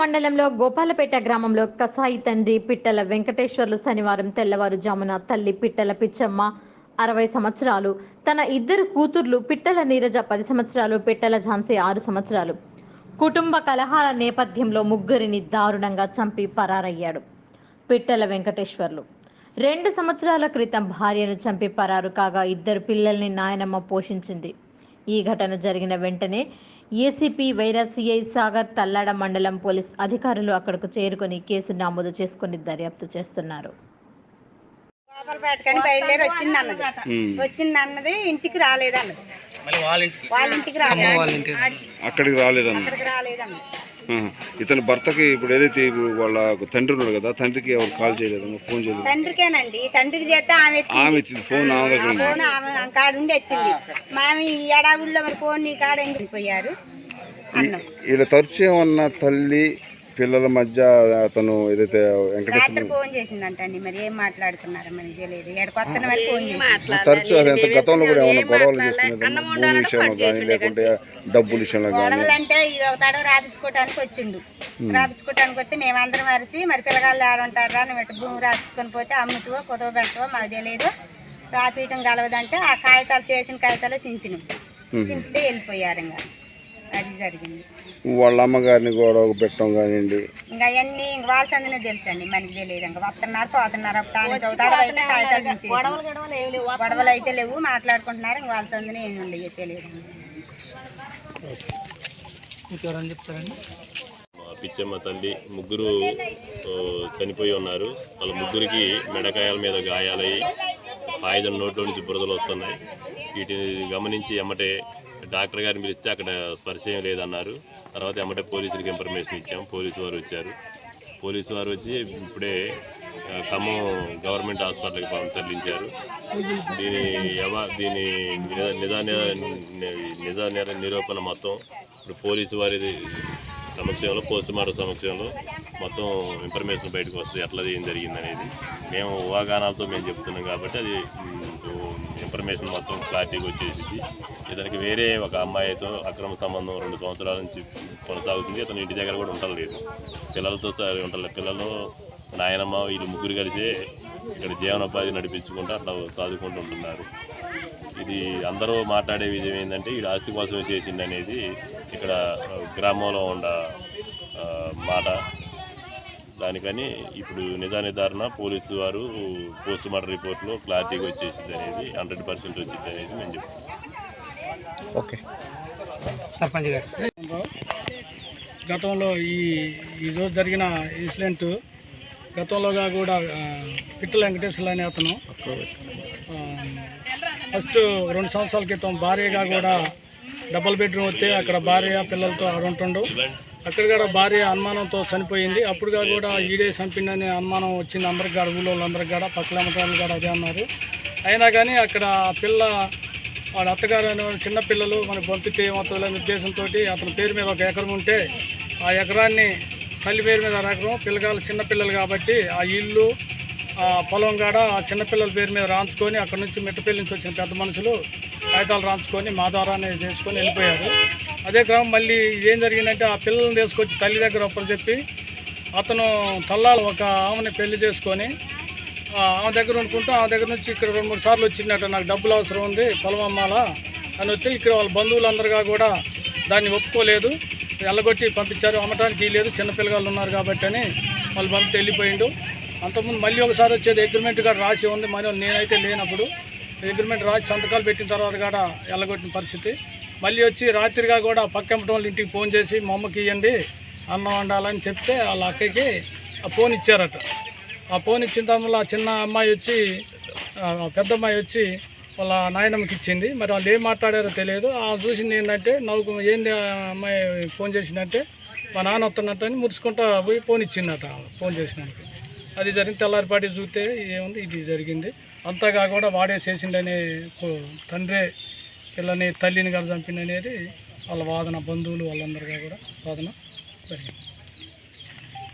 మండలంలో గోపాలపేట గ్రామంలో కసాయి తండ్రి పిట్టల వెంకటేశ్వర్లు శనివారం తెల్లవారుజామున తల్లి పిట్టల పిచ్చమ్మ అరవై సంవత్సరాలు తన ఇద్దరు కూతుర్లు పిట్టల నీరజ పది సంవత్సరాలు పిట్టల ఝాన్సీ ఆరు సంవత్సరాలు. కుటుంబ కలహాల నేపథ్యంలో ముగ్గురిని దారుణంగా చంపి పరారయ్యాడు పిట్టల వెంకటేశ్వర్లు. రెండు సంవత్సరాల క్రితం భార్యను చంపి పరారు కాగా ఇద్దరు పిల్లల్ని నాయనమ్మ పోషించింది. ఈ ఘటన జరిగిన వెంటనే ఏసీపీ వైరా సిఐ సాగర్ తల్లాడ మండలం పోలీస్ అధికారులు అక్కడకు చేరుకొని కేసు నమోదు చేసుకుని దర్యాప్తు చేస్తున్నారు. గోపాలపేటకని బయలుదేరి వచ్చింది అన్నది వచ్చింది అన్నది ఇంటికి రాలేదన్నది. వాళ్ళ ఇంటికి. రాలేదు అక్కడికి రాలేదన్న అక్కడికి రాలేదన్నది. ఇతని భర్తకి ఇప్పుడు ఏదైతే వాళ్ళ తండ్రి ఉన్నాడు కదా తండ్రికి ఎవరు కాల్ చేయలేదమ్మా ఫోన్ చేయలేదు? తండ్రికేనండి. తండ్రికి చేస్తే ఆమె. ఆమె ఫోన్ ఆమె దగ్గర ఫోన్ ఆమె కాడుండి ఎత్తింది. మామి ఈ ఎడాగుల్లో మరి ఫోన్ నీ కాడ ఎందుకు పోయారు? అన్నం. వీళ్ళ తరచు ఉన్న తల్లి పిల్లల మధ్య అతను ఏదైతే వెంకటేశ్వర రాత్రి ఫోన్ చేసిందంటండి మరి ఏం మాట్లాడుతున్నారు మనకి తెలియదు. ఎక్కడ కొత్త మరి ఫోన్ చేసింది. తరచు ఎంత గతంలో కూడా ఏమైనా గొడవలు చేసుకునేది భూమి విషయంలో కానీ లేకుంటే డబ్బుల విషయంలో కానీ గొడవలు అంటే ఇది ఒక తడవ రాపించుకోవడానికి వచ్చిండు. రాపించుకోవడానికి వస్తే మేమందరం అరిసి మరి పిల్లగాళ్ళు ఆడుంటారా ఇట్లా భూమి రాపించుకొని పోతే అమ్ముతావో కుదవ పెడతావో మాకు తెలియదు. రాపీయటం కలవదంటే ఆ కాగితాలు చేసిన కాగితాలు చింతిను. చింపితే వెళ్ళిపోయారు ఇంకా. అది జరిగింది. వాళ్ళ అమ్మగారిని గొడవ పెట్టడం కానివ్వండి. ఇంకా అవన్నీ ఇంక వాళ్ళ చందనే తెలుసండి మనకి తెలియదు. ఇంకా వస్తున్నారు పోతున్నారు. గొడవలు అయితే లేవు మాట్లాడుకుంటున్నారు ఇంక వాళ్ళ ఏమి ఉండవు తెలియదు. మా పిచ్చమ్మ తల్లి ముగ్గురు చనిపోయి ఉన్నారు. వాళ్ళ ముగ్గురికి మెడకాయల మీద గాయాలయ్యి ఆయుధం నోట్లో నుంచి బురదలు వస్తున్నాయి. వీటిని గమనించి ఎమ్మటే డాక్టర్ గారిని పిలిస్తే అక్కడ స్పర్శ ఏం లేదన్నారు. తర్వాత ఏమంటే పోలీసులకు ఇన్ఫర్మేషన్ ఇచ్చాం. పోలీసు వారు వచ్చారు. పోలీసు వారు వచ్చి ఇప్పుడే ఖమ్మం గవర్నమెంట్ హాస్పిటల్కి తరలించారు. దీని ఎవ దీని నిజ- నిజా నిజా నేర నిరూపణ మొత్తం ఇప్పుడు పోలీసు వారి సమక్షంలో పోస్ట్ మార్టం సమక్షంలో మొత్తం ఇన్ఫర్మేషన్ బయటకు వస్తుంది. ఎట్లా ఏం జరిగింది అనేది మేము ఊహాగానాలతో మేము చెప్తున్నాం కాబట్టి అది ఇన్ఫర్మేషన్ మొత్తం క్లారిటీగా వచ్చేసింది. ఇతనికి వేరే ఒక అమ్మాయితో అక్రమ సంబంధం రెండు సంవత్సరాల నుంచి కొనసాగుతుంది. అతను ఇంటి దగ్గర కూడా ఉండలేదు. పిల్లలతో సరే ఉండలేదు పిల్లలు నాయనమ్మ వీళ్ళు ముగ్గురు కలిసి ఇక్కడ జీవనోపాధి నడిపించుకుంటూ అట్లా సాదుకుంటూ ఉంటున్నారు. ఇది అందరూ మాట్లాడే విషయం ఏంటంటే వీడు ఆస్తి కోసమే చేసింది అనేది ఇక్కడ గ్రామంలో ఉన్న మాట దానికని ఇప్పుడు నిజా నిర్ధారణ పోలీసు వారు పోస్ట్ మార్టం రిపోర్ట్లో క్లారిటీగా వచ్చేసింది అనేది హండ్రెడ్ పర్సెంట్ వచ్చింది అనేది మేము చెప్తాం ఓకే. సర్పంచ్ గారు. గతంలో ఈ ఈరోజు జరిగిన ఇన్సిడెంట్ గతంలోగా కూడా పిట్టల వెంకటేశ్వర అనే అతను ఫస్ట్ రెండు సంవత్సరాల క్రితం భార్యగా కూడా డబుల్ బెడ్రూమ్ వస్తే అక్కడ భార్య పిల్లలతో ఆడుంటుండు. అక్కడ కూడా భార్య అనుమానంతో చనిపోయింది. అప్పుడుగా కూడా ఈడే చంపిండనే అనుమానం వచ్చింది అందరికి కూడా ఊళ్ళో వాళ్ళందరికి కూడా పక్కల అమ్మటాలు కూడా అదే అన్నారు. అయినా కానీ అక్కడ పిల్ల వాడు అత్తగారు అనే చిన్నపిల్లలు మనకు పంపితే ఏమవుతుందనే ఉద్దేశంతో అతని పేరు మీద ఒక ఎకరం ఉంటే ఆ ఎకరాన్ని తల్లి పేరు మీద ఎకరం పిల్లగాళ్ళు చిన్నపిల్లలు కాబట్టి ఆ ఇల్లు ఆ పొలం కాడ ఆ చిన్నపిల్లల పేరు మీద రాంచుకొని అక్కడ నుంచి మిట్టపల్లి నుంచి వచ్చిన పెద్ద మనుషులు కాగితాలు రాంచుకొని మా ద్వారానే చేసుకొని వెళ్ళిపోయారు. అదే క్రమం మళ్ళీ ఏం జరిగిందంటే ఆ పిల్లల్ని తీసుకొచ్చి తల్లి దగ్గర ఒప్పని చెప్పి అతను తల్లాలు ఒక ఆమెని పెళ్ళి చేసుకొని ఆమె దగ్గర ఉండుకుంటూ ఆమె దగ్గర నుంచి ఇక్కడ రెండు మూడు సార్లు వచ్చిందట నాకు డబ్బులు అవసరం ఉంది పొలం అమ్మాలా అని వస్తే ఇక్కడ వాళ్ళ బంధువులందరిగా కూడా దాన్ని ఒప్పుకోలేదు ఎల్లగొట్టి పంపించారు అమ్మటానికి లేదు చిన్నపిల్లగాళ్ళు ఉన్నారు కాబట్టి అని వాళ్ళు పంపితే వెళ్ళిపోయిండు. అంతకుముందు మళ్ళీ ఒకసారి వచ్చేది అగ్రిమెంట్ కూడా రాసి ఉంది మరి నేనైతే లేనప్పుడు. అగ్రిమెంట్ రాసి సంతకాలు పెట్టిన తర్వాత కూడా ఎల్లగొట్టిన పరిస్థితి. మళ్ళీ వచ్చి రాత్రిగా కూడా పక్కెంపటం వాళ్ళ ఇంటికి ఫోన్ చేసి మా అమ్మకి ఇవ్వండి అన్నం వండాలని చెప్తే వాళ్ళ అక్కకి ఆ ఫోన్ ఇచ్చారట. ఆ ఫోన్ ఇచ్చిన తర్వాత ఆ చిన్న అమ్మాయి వచ్చి పెద్ద అమ్మాయి వచ్చి వాళ్ళ నాయనమ్మకి ఇచ్చింది. మరి వాళ్ళు ఏం మాట్లాడారో తెలియదు. ఆ చూసింది ఏంటంటే నవ్వుకు ఏంది ఆ అమ్మాయి ఫోన్ చేసిందంటే మా నాన్న వస్తున్నట్టు అని మురుచుకుంటా పోయి ఫోన్ ఇచ్చిందట ఫోన్ చేసినానికి అది జరిగిన తెల్లారిపాటి చూస్తే ఏముంది ఇది జరిగింది. అంతగా కూడా వాడే చేసిండనే కో- తండ్రే పిల్లని తల్లిని కదా చంపిందనేది వాళ్ళ వాదన బంధువులు వాళ్ళందరిగా కూడా వాదన జరిగింది.